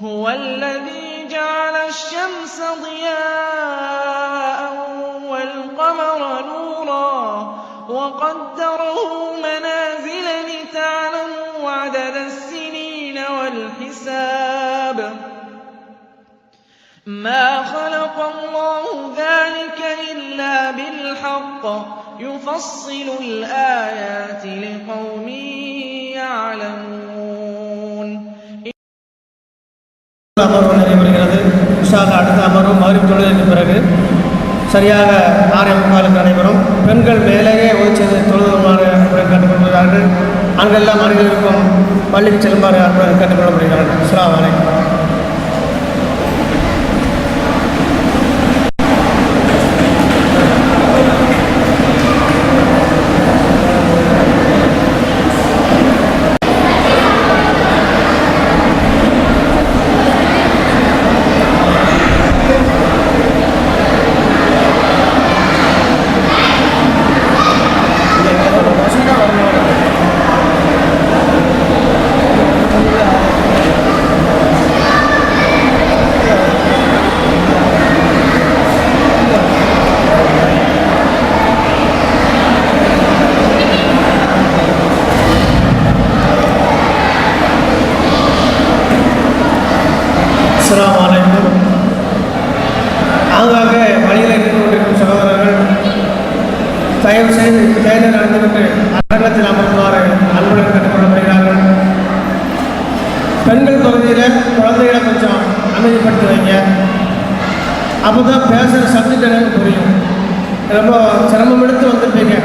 هُوَ الَّذِي جَعَلَ الشَّمْسَ ضِيَاءً وَالْقَمَرَ نُورًا وَقَدَّرَهُ مَنَازِلَ لِتَعْلَمُوا عَدَدَ السِّنِينَ وَالْحِسَابَ ۚ. مَا خَلَقَ اللَّهُ ذَٰلِكَ إِلَّا بِالْحَقِّ ۚ. يُفَصِّلُ الْآيَاتِ لِقَوْمٍ يَعْلَمُونَ. அமர்வு நடைபெறுகிறது இன்ஷால்லா அடுத்த அமர்வு மகரிப் தொழுகைக்கு பிறகு சரியாக ஆறே முக்காலுக்கு நடைபெறும். பெண்கள் மேலேயே ஓய்ச்சது தொழுதுமாறு கேட்டுக்கொள்கிறார்கள் அங்கெல்லாம் அனைவருக்கும் பள்ளிக்கு செல்லுமாறு அன்பர்கள் கேட்டுக்கொள்ளப்படுகிறார்கள் இஸ்லாம் அலைக்கும். அஸ்ஸலாமு அலைக்கும் ஆங்காக வழியில் இருந்து கொண்டிருக்கும் சகோதரர்கள் தயவு செய்து தேர்தல் நடந்துவிட்டு அரங்கத்தில் அமர்ந்துமாறு அன்புடன் கேட்டுக்கொள்ளப்படுகிறார்கள் பெண்கள் பகுதியில் குழந்தைகளை கொஞ்சம் அமைதிப்படுத்தி வைங்க. அப்போ தான் பேசுகிற சப்ஜெக்ட் எனக்கு புரியும். ரொம்ப சிரமம் எடுத்து வந்திருப்பீங்க.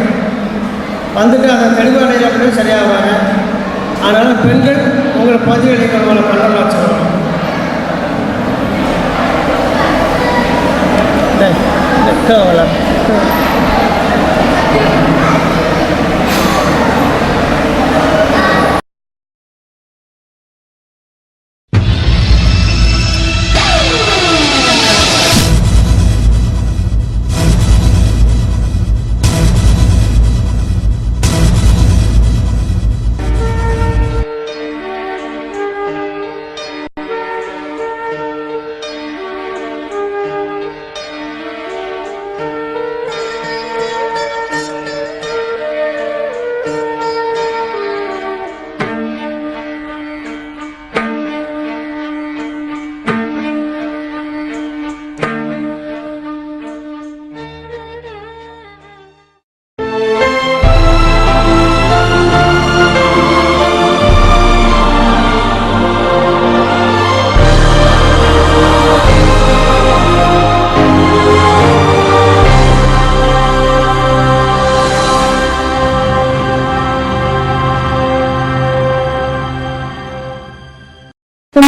வந்துட்டு அதை தெளிவு அடையில கூட சரியாகுவாங்க அதனால் பெண்கள் உங்களை பகுதிகளை கொள்வதை 够了。够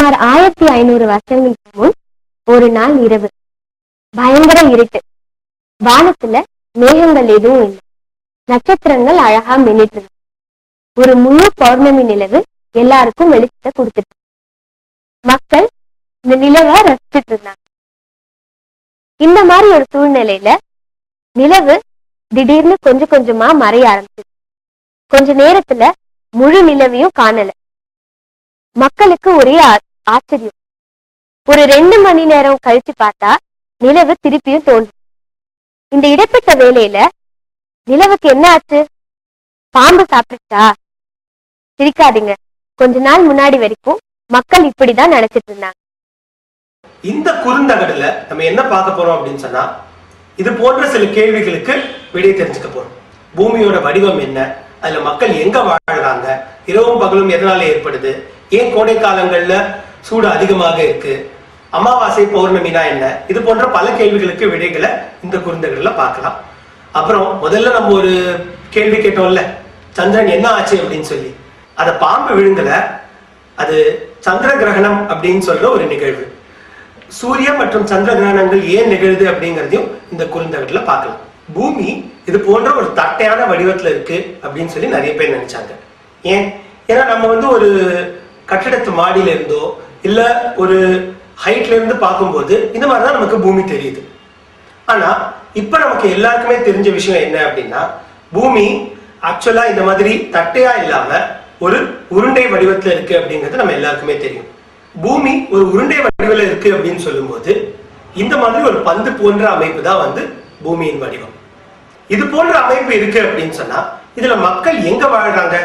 சுமார் ஆயிரத்தி ஐநூறு வருஷங்களுக்கு முன் ஒரு நாள் இரவு. பயங்கர இருட்டு. வானத்துல மேகங்கள் எதுவும் இல்லை. நட்சத்திரங்கள் அழகா மின்னிட்டு ஒரு முழு பௌர்ணமி நிலவு எல்லாருக்கும் வெளிச்சத்தை கொடுத்துட்டு மக்கள் இந்த நிலவை ரசிச்சிட்டு இருந்தாங்க. இந்த மாதிரி ஒரு சூழ்நிலையில நிலவு திடீர்னு கொஞ்சம் கொஞ்சமா மறைய ஆரம்பிச்சு கொஞ்ச நேரத்துல முழு நிலவையும் காணல. மக்களுக்கு ஒரே ஆச்சரியம். ஒரு ரெண்டு மணி நேரம் கழிச்சு பார்த்தா நிலவு திருப்பியும் தோன்றும். இந்த இடைப்பட்ட வேலையில நிலவுக்கு என்ன ஆச்சு? பாம்பு சாப்பிட்டுச்சா? சிரிக்காதீங்க. கொஞ்ச நாள் முன்னாடி வரைக்கும் மக்கள் இப்படிதான் நினைச்சிட்டு இருந்தாங்க. இந்த குறுந்தகடுல நம்ம என்ன பார்க்க போறோம் அப்படின்னு சொன்னா இது போன்ற சில கேள்விகளுக்கு விடை தெரிஞ்சுக்க போறோம். பூமியோட வடிவம் என்ன? அதுல மக்கள் எங்க வாழ்றாங்க? இரவும் பகலும் எதனால ஏற்படுது? ஏன் கோடை காலங்கள்ல சூடு அதிகமாக இருக்கு. அமாவாசை பௌர்ணமினா என்ன? இது போன்ற பல கேள்விகளுக்கு விடைகளை இந்த குறுந்தகடுல பார்க்கலாம். அப்புறம் முதல்ல நம்ம ஒரு கேள்வி கேட்டோம்ல சந்திரன் என்ன ஆச்சு? அப்படின்னு சொல்லி. அத பாம்பு விழுங்கல அது சந்திர கிரகணம் அப்படின்னு சொல்ற ஒரு நிகழ்வு. சூரிய மற்றும் சந்திர கிரகணங்கள் ஏன் நிகழுது அப்படிங்கிறதையும் இந்த குறுந்தகட்டில் பார்க்கலாம். பூமி இது போன்ற ஒரு தட்டையான வடிவத்துல இருக்கு அப்படின்னு சொல்லி நிறைய பேர் நினைச்சாங்க. ஏன்? ஏன்னா நம்ம வந்து ஒரு கட்டிடத்து மாடியில இருந்தோ இல்ல ஒரு ஹைட்ல இருந்து பார்க்கும்போது இந்த மாதிரிதான் நமக்கு பூமி தெரியுது. ஆனா இப்ப நமக்கு எல்லாருக்குமே தெரிஞ்ச விஷயம் என்ன அப்படின்னா பூமி ஆக்சுவலா இந்த மாதிரி தட்டையா இல்லாம ஒரு உருண்டை வடிவத்துல இருக்கு அப்படிங்கிறது நம்ம எல்லாருக்குமே தெரியும். பூமி ஒரு உருண்டை வடிவில் இருக்கு அப்படின்னு சொல்லும்போது இந்த மாதிரி ஒரு பந்து போன்ற அமைப்பு தான் வந்து பூமியின் வடிவம். இது போன்ற அமைப்பு இருக்கு அப்படின்னு சொன்னா இதுல மக்கள் எங்க வாழ்றாங்க?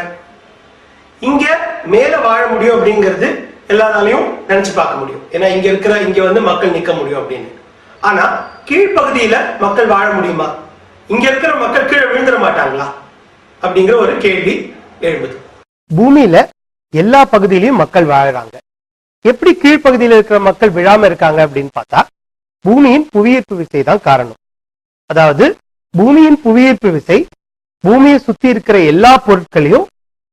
இங்க மேல வாழ முடியும் அப்படிங்கிறது எல்லாராலையும் நினைச்சு பார்க்க முடியும். ஏன்னா இங்க இருக்கிற இங்க வந்து மக்கள் நிக்க முடியும் அப்படின்னு. ஆனா கீழ்ப்பகுதியில மக்கள் வாழ முடியுமா? இங்க இருக்கிற மக்கள் கீழே விழுந்துட மாட்டாங்களா? அப்படிங்கிற ஒரு கேள்வி எழும்புது. பூமியில எல்லா பகுதியிலையும் மக்கள் வாழறாங்க. எப்படி கீழ்ப்பகுதியில இருக்கிற மக்கள் விழாம இருக்காங்க அப்படின்னு பார்த்தா பூமியின் புவியீர்ப்பு விசை தான் காரணம். அதாவது பூமியின் புவியீர்ப்பு விசை பூமியை சுத்தி இருக்கிற எல்லா பொருட்களையும்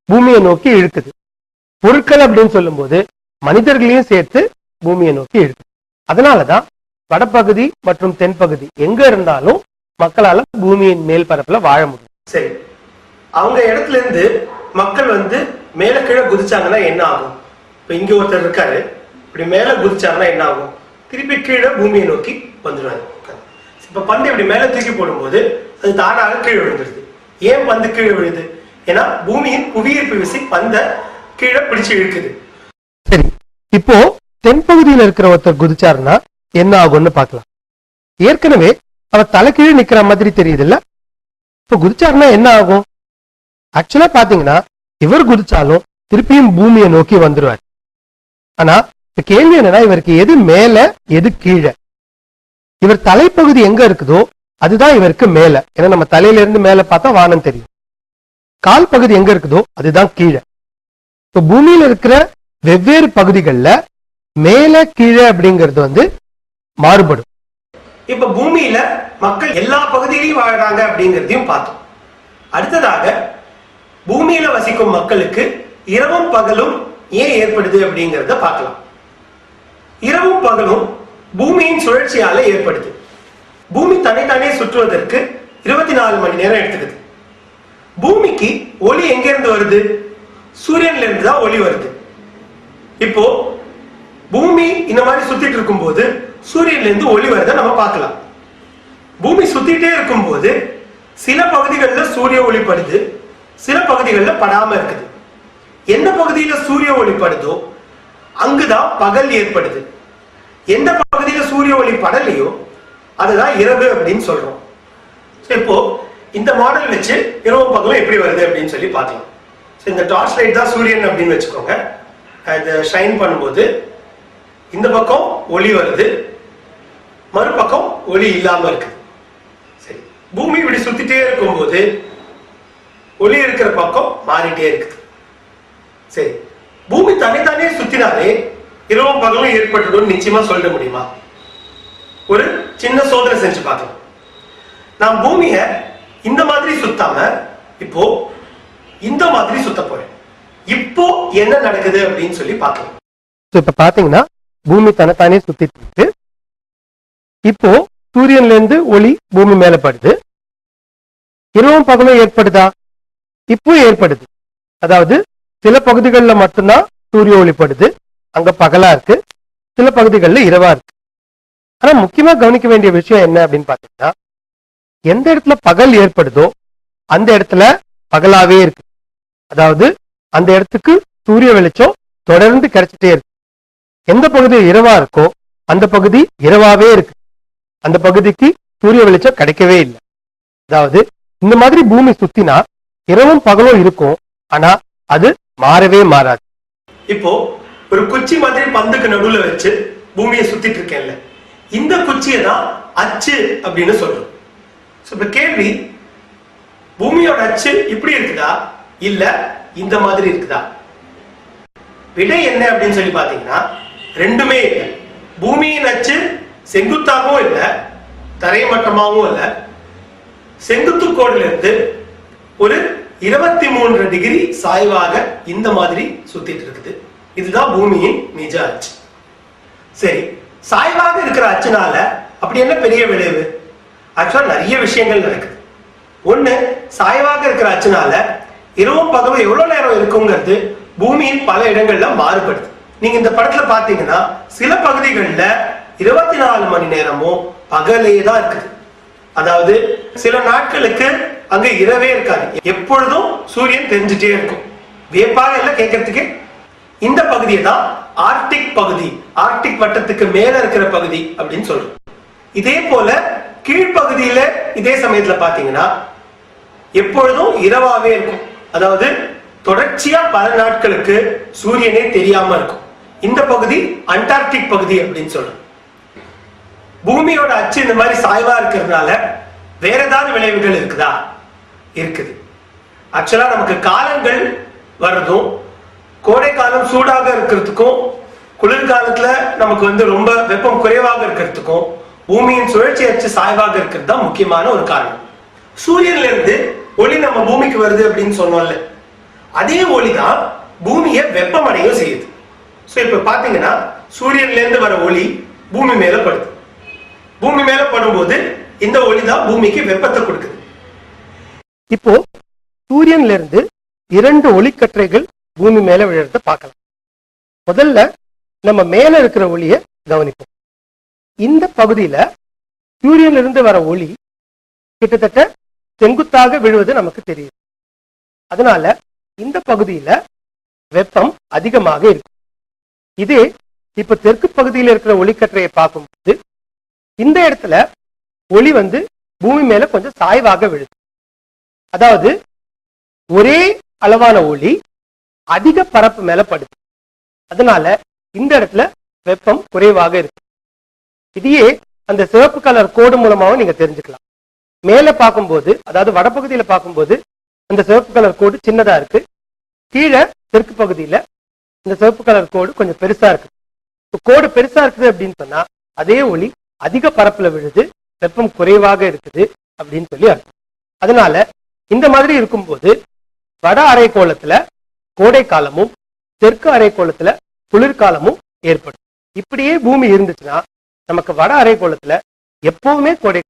பூமியை நோக்கி இழுக்குது. பொருட்கள் அப்படின்னு சொல்லும்போது மனிதர்களையும் சேர்த்து பூமியை நோக்கி இழுக்கும். அதனாலதான் வடப்பகுதி மற்றும் தென்பகுதி எங்க இருந்தாலும் மக்களால பூமியின் மேல் பரப்புல வாழ முடியும். சரி. அவங்க இடத்துல இருந்து மக்கள் வந்து மேல கீழே குதிச்சாங்கன்னா என்ன ஆகும்? இப்ப இங்க ஒருத்தர் இருக்காரு. இப்படி மேல குதிச்சாங்கன்னா என்ன ஆகும்? திருப்பி கீழே பூமியை நோக்கி வந்துடுவாரு. இப்ப பந்து இப்படி மேல தூக்கி போடும்போது அது தானாக கீழே விழுந்துருது. ஏன் பந்து கீழே விழுது? ஏன்னா பூமியின் புவியீர்ப்பு விசை பந்த கீழே பிடிச்சு இழுக்குது. இப்போ தென்பகுதியில இருக்கிற ஒருத்தர் குதிச்சாருன்னா என்ன ஆகும்னு பார்க்கலாம். ஏற்கனவே அவர் தலைக்கீழே நிக்கிற மாதிரி தெரியுது இல்ல இப்ப குதிச்சாருன்னா என்ன ஆகும்? ஆக்சுவலா பாத்தீங்கன்னா இவர் குதிச்சாலும் திருப்பியும் பூமியை நோக்கி வந்துருவார். ஆனா இப்ப கேள்வி என்னன்னா இவருக்கு எது மேல எது கீழே? இவர் தலைப்பகுதி எங்க இருக்குதோ அதுதான் இவருக்கு மேல. ஏன்னா நம்ம தலையில இருந்து மேல பார்த்தா வானம் தெரியும். கால் பகுதி எங்க இருக்குதோ அதுதான் கீழே. இப்ப பூமியில இருக்கிற வெவ்வேறு பகுதிகளில் மேல கீழே அப்படிங்கிறது வந்து மாறுபடும். இப்ப பூமியில மக்கள் எல்லா பகுதியிலையும் வாழ்றாங்க அப்படிங்கிறதையும் பார்த்தோம். அடுத்ததாக பூமியில வசிக்கும் மக்களுக்கு இரவும் பகலும் ஏன் ஏற்படுது அப்படிங்கிறத பார்க்கலாம். இரவும் பகலும் பூமியின் சுழற்சியால ஏற்படுது. பூமி தனித்தானே சுற்றுவதற்கு இருபத்தி நாலு மணி நேரம் எடுத்துக்குது. பூமிக்கு ஒளி எங்கிருந்து வருது? சூரியன்ல இருந்து தான் ஒளி வருது. இப்போ பூமி இந்த மாதிரி சுத்திட்டு இருக்கும்போது சூரியன்ல இருந்து ஒளி வரதை நம்ம பார்க்கலாம். பூமி சுத்திட்டே இருக்கும்போது சில பகுதிகளில் சூரிய ஒளி படுது சில பகுதிகளில் படாம இருக்குது. எந்த பகுதியில சூரிய ஒளி படுதோ அங்குதான் பகல் ஏற்படுது. எந்த பகுதியில சூரிய ஒளி படலையோ அதுதான் இரவு அப்படின்னு சொல்றோம். இப்போ இந்த மாடல் வச்சு இரவு பகலும் எப்படி வருது அப்படின்னு சொல்லி பார்த்தோம் இந்த டார்ச் லைட் தான் சூரியன் அப்படின்னு வச்சுக்கோங்க. அது ஷைன் பண்ணும்போது இந்த பக்கம் ஒளி வருது மறுபக்கம் ஒளி இல்லாமல் இருக்கு. சரி. பூமி இப்படி சுத்திட்டே இருக்கும்போது ஒளி இருக்கிற பக்கம் மாறிட்டே இருக்குது சரி. பூமி தனித்தானே சுத்தினாலே இரவும் பகலும் ஏற்பட்டுடும் நிச்சயமா சொல்ல முடியுமா? ஒரு சின்ன சோதனை செஞ்சு பார்க்கலாம். நான் பூமிய இந்த மாதிரி சுத்தாம இப்போ இந்த மாதிரி சுத்த போறேன். இப்போ என்ன நடக்குது அப்படின்னு சொல்லி பார்க்கலாம். இப்ப பாத்தீங்கன்னா பூமி தனத்தானே சுத்திட்டு இருக்கு. இப்போ சூரியன்ல இருந்து ஒளி பூமி மேல படுது. இரவும் பகலும் ஏற்படுதா? இப்போ ஏற்படுது. அதாவது சில பகுதிகளில் மட்டும்தான் சூரிய ஒளிப்படுது அங்க பகலா இருக்கு. சில பகுதிகளில் இரவா இருக்கு. ஆனா முக்கியமா கவனிக்க வேண்டிய விஷயம் என்ன அப்படின்னு பாத்தீங்கன்னா எந்த இடத்துல பகல் ஏற்படுதோ அந்த இடத்துல பகலாவே இருக்கு. அதாவது அந்த இடத்துக்கு சூரிய வெளிச்சம் தொடர்ந்து கிடைச்சிட்டே இருக்கு. எந்த பகுதி இரவா இருக்கோ அந்த பகுதி இரவாவே இருக்கு. அந்த பகுதிக்கு சூரிய வெளிச்சம் கிடைக்கவே இல்லை. அதாவது இந்த மாதிரி பூமி சுத்தினா இரவும் பகலும் இருக்கும் ஆனா அது மாறவே மாறாது. இப்போ ஒரு குச்சி மாதிரி பந்துக்கு நடுவுல வச்சு பூமியை சுத்திட்டு இருக்கேன்ல. இந்த குச்சியை தான் அச்சு அப்படின்னு சொல்றோம். இப்ப கேள்வி பூமியோட அச்சு இப்படி இருக்குதா? இல்ல இந்த மாதிரி இருக்குதா? விடை என்ன அப்படின்னு சொல்லி பாத்தீங்கன்னா ரெண்டுமே இல்லை. பூமியின் அச்சு செங்குத்தாகவும் இல்லை தரைமட்டமாகவும் இல்லை. செங்குத்து கோடுல இருந்து ஒரு இருபத்தி மூன்று டிகிரி சாய்வாக இந்த மாதிரி சுத்திட்டு இருக்குது. இதுதான் பூமியின் நிஜ அச்சு. சரி சாய்வாக இருக்கிற அச்சுனால அப்படி என்ன பெரிய விளைவு? ஆக்சுவலா நிறைய விஷயங்கள் நடக்குது. ஒண்ணு சாய்வாக இருக்கிற அச்சுனால இரவும் பகலும் எவ்வளவு நேரம் இருக்குங்கிறது பூமியின் பல இடங்கள்ல மாறுபடுது. நீங்க இந்த படத்துல பாத்தீங்கன்னா சில பகுதிகளில் இருபத்தி நாலு மணி நேரமும் பகலே தான் இருக்குது. அதாவது சில நாட்களுக்கு அங்க இரவே இருக்காது. எப்பொழுதும் சூரியன் தெரிஞ்சுட்டே இருக்கும். வியப்பாக இல்லை கேட்கறதுக்கு? இந்த பகுதியை தான் ஆர்டிக் பகுதி ஆர்டிக் வட்டத்துக்கு மேல இருக்கிற பகுதி அப்படின்னு சொல்றோம். இதே போல கீழ்ப்பகுதியில இதே சமயத்துல பாத்தீங்கன்னா எப்பொழுதும் இரவாவே இருக்கும். அதாவது தொடர்ச்சியா பல நாட்களுக்கு சூரியனே தெரியாம இருக்கும். இந்த பகுதி அண்டார்டிக் பகுதி அப்படின்னு சொல்றோம். பூமியோட அச்சு இந்த மாதிரி சாய்வா இருக்கிறதுனால வேற ஏதாவது விளைவுகள் இருக்குதா? இருக்குது. ஆக்சுவலா நமக்கு காலங்கள் வர்றதும் கோடை காலம் சூடாக இருக்கிறதுக்கும் குளிர்காலத்துல நமக்கு வந்து ரொம்ப வெப்பம் குறைவாக இருக்கிறதுக்கும் பூமியின் சுழற்சி அச்சு சாய்வாக இருக்கிறது தான் முக்கியமான ஒரு காரணம். சூரியன்ல இருந்து ஒளி நம்ம பூமிக்கு வருது அப்படின்னு சொன்னோம்ல அதே ஒளி தான் பூமியை வெப்பமடைய செய்யுது. ஸோ இப்ப பாத்தீங்கன்னா சூரியன்ல இருந்து வர ஒளி பூமி மேல படுது. பூமி மேல படும்போது இந்த ஒளி தான் பூமிக்கு வெப்பத்தை கொடுக்குது. இப்போ சூரியன்ல இருந்து இரண்டு ஒளிக்கற்றைகள் பூமி மேல விழுறத பார்க்கலாம். முதல்ல நம்ம மேல இருக்கிற ஒளியை கவனிப்போம். இந்த பகுதியில சூரியன்ல இருந்து வர ஒளி கிட்டத்தட்ட செங்குத்தாக விழுவது நமக்கு தெரியுது அதனால இந்த பகுதியில வெப்பம் அதிகமாக இருக்கும். இதே இப்ப தெற்கு பகுதியில் இருக்கிற ஒளிக்கற்றையை பார்க்கும்போது இந்த இடத்துல ஒளி வந்து பூமி மேல கொஞ்சம் சாய்வாக விழுது. அதாவது ஒரே அளவான ஒளி அதிக பரப்பு மேல படுது. அதனால இந்த இடத்துல வெப்பம் குறைவாக இருக்கு. இதையே அந்த சிவப்பு கலர் கோடு மூலமாவும் நீங்க தெரிஞ்சுக்கலாம். மேல பார்க்கும்போது அதாவது வடபகுதியில பார்க்கும்போது அந்த சிவப்பு கலர் கோடு சின்னதா இருக்கு. கீழே தெற்கு பகுதியில இந்த சிவப்பு கலர் கோடு கொஞ்சம் பெருசா இருக்கு. கோடு பெருசா இருக்குது அப்படின்னு சொன்னா அதே ஒளி அதிக பரப்புல விழுது வெப்பம் குறைவாக இருக்குது அப்படின்னு சொல்லி அர்த்தம். அதனால இந்த மாதிரி இருக்கும்போது வட அரைக்கோளத்துல கோடை காலமும் தெற்கு அரைக்கோளத்துல குளிர்காலமும் ஏற்படும். இப்படியே பூமி இருந்துச்சுன்னா நமக்கு வட அரைக்கோளத்துல எப்பவுமே கோடை